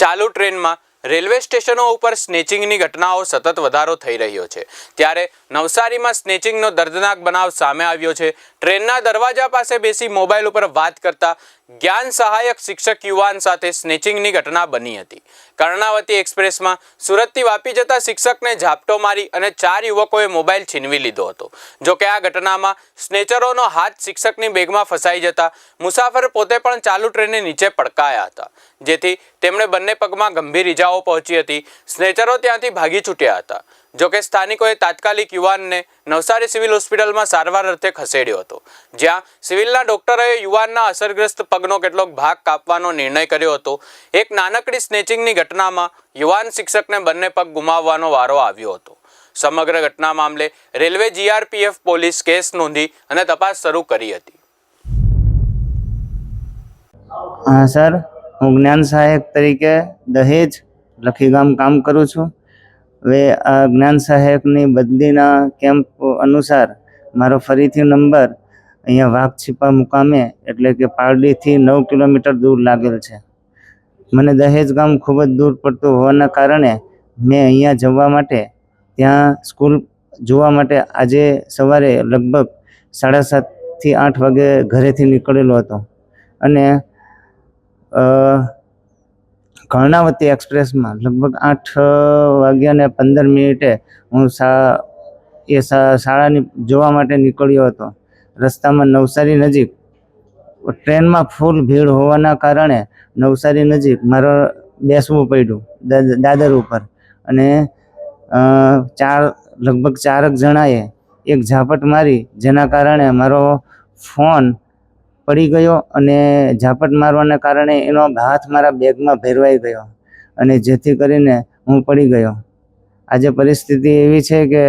ચાલુ ટ્રેનમાં રેલવે સ્ટેશનો ઉપર સ્નેચિંગની ઘટનાઓ સતત વધારો થઈ રહ્યો છે. ત્યારે નવસારીમાં સ્નેચિંગનો દર્દનાક બનાવ સામે આવ્યો છે. ટ્રેનના દરવાજા પાસે બેસી મોબાઈલ ઉપર વાત કરતા જ્ઞાન સહાયક શિક્ષક યુવાન સાથે સ્નેચિંગની ઘટના બની હતી. કર્ણાવતી એક્સપ્રેસમાં સુરતથી વાપી જતા શિક્ષકને ઝાપટો મારી અને ચાર યુવકોએ મોબાઈલ છીનવી લીધો હતો. જોકે આ ઘટનામાં સ્નેચરોનો હાથ શિક્ષકની બેગમાં ફસાઈ જતા મુસાફર પોતે પણ ચાલુ ટ્રેનની નીચે પડકાયા હતા. જેથી તેમણે બંને પગમાં ગંભીર ઇજાઓ પહોંચી હતી. સ્નેચરો ત્યાંથી ભાગી છૂટ્યા હતા. જો કે સ્થાનિકોએ તાત્કાલિક યુવાનને નવસારી સિવિલ હોસ્પિટલમાં સારવાર અર્થે ખસેડ્યો હતો. જ્યાં સિવિલના ડોક્ટરોએ યુવાનના અસરગ્રસ્ત પગનો કેટલોક ભાગ કાપવાનો નિર્ણય કર્યો હતો. એક નાનકડી સ્નેચિંગની ઘટનામાં યુવાન શિક્ષકને બંને પગ ગુમાવવાનો વારો આવ્યો હતો. સમગ્ર ઘટના મામલે રેલવે જીઆરપીએફ પોલીસ કેસ નોંધી અને તપાસ શરૂ કરી હતી. હા, સર. હું જ્ઞાન સહાયક તરીકે દહેજ લખીગામ કામ કરું છું. હવે આ જ્ઞાન સહાયકની બદલીના કેમ્પ અનુસાર મારો ફરીથી નંબર અહીંયા વાઘછીપા મુકામે, એટલે કે પારડીથી નવ કિલોમીટર દૂર લાગેલ છે. મને દહેજ ગામ ખૂબ જ દૂર પડતું હોવાના કારણે મેં અહીંયા જવા માટે, ત્યાં સ્કૂલ જોવા માટે આજે સવારે લગભગ સાડા સાતથી આઠ વાગે ઘરેથી નીકળેલો હતો. અને કર્ણાવતી એક્સપ્રેસમાં લગભગ આઠ વાગ્યાને પંદર મિનિટે હું શા, એ શાળાની જોવા માટે નીકળ્યો હતો. રસ્તામાં નવસારી નજીક. ટ્રેનમાં ફૂલ ભીડ હોવાના કારણે નવસારી નજીક મારે બેસવું પડ્યું દાદ- દાદર ઉપર. અને ચાર, લગભગ ચારક જણાએ એક ઝાપટ મારી, જેના કારણે મારો ફોન પડી ગયો અને ઝાપટ મારવાના કારણે એનો હાથ મારા બેગમાં ભેરવાઈ ગયો અને જેથી કરીને હું પડી ગયો. આજે પરિસ્થિતિ એવી છે કે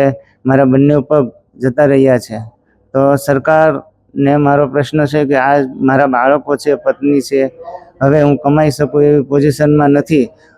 મારા બંને ઉપર જતા રહ્યા છે. તો સરકારને મારો પ્રશ્ન છે કે આ મારા બાળકો છે, પત્ની છે, હવે હું કમાઈ શકું એવી પોઝિશનમાં નથી.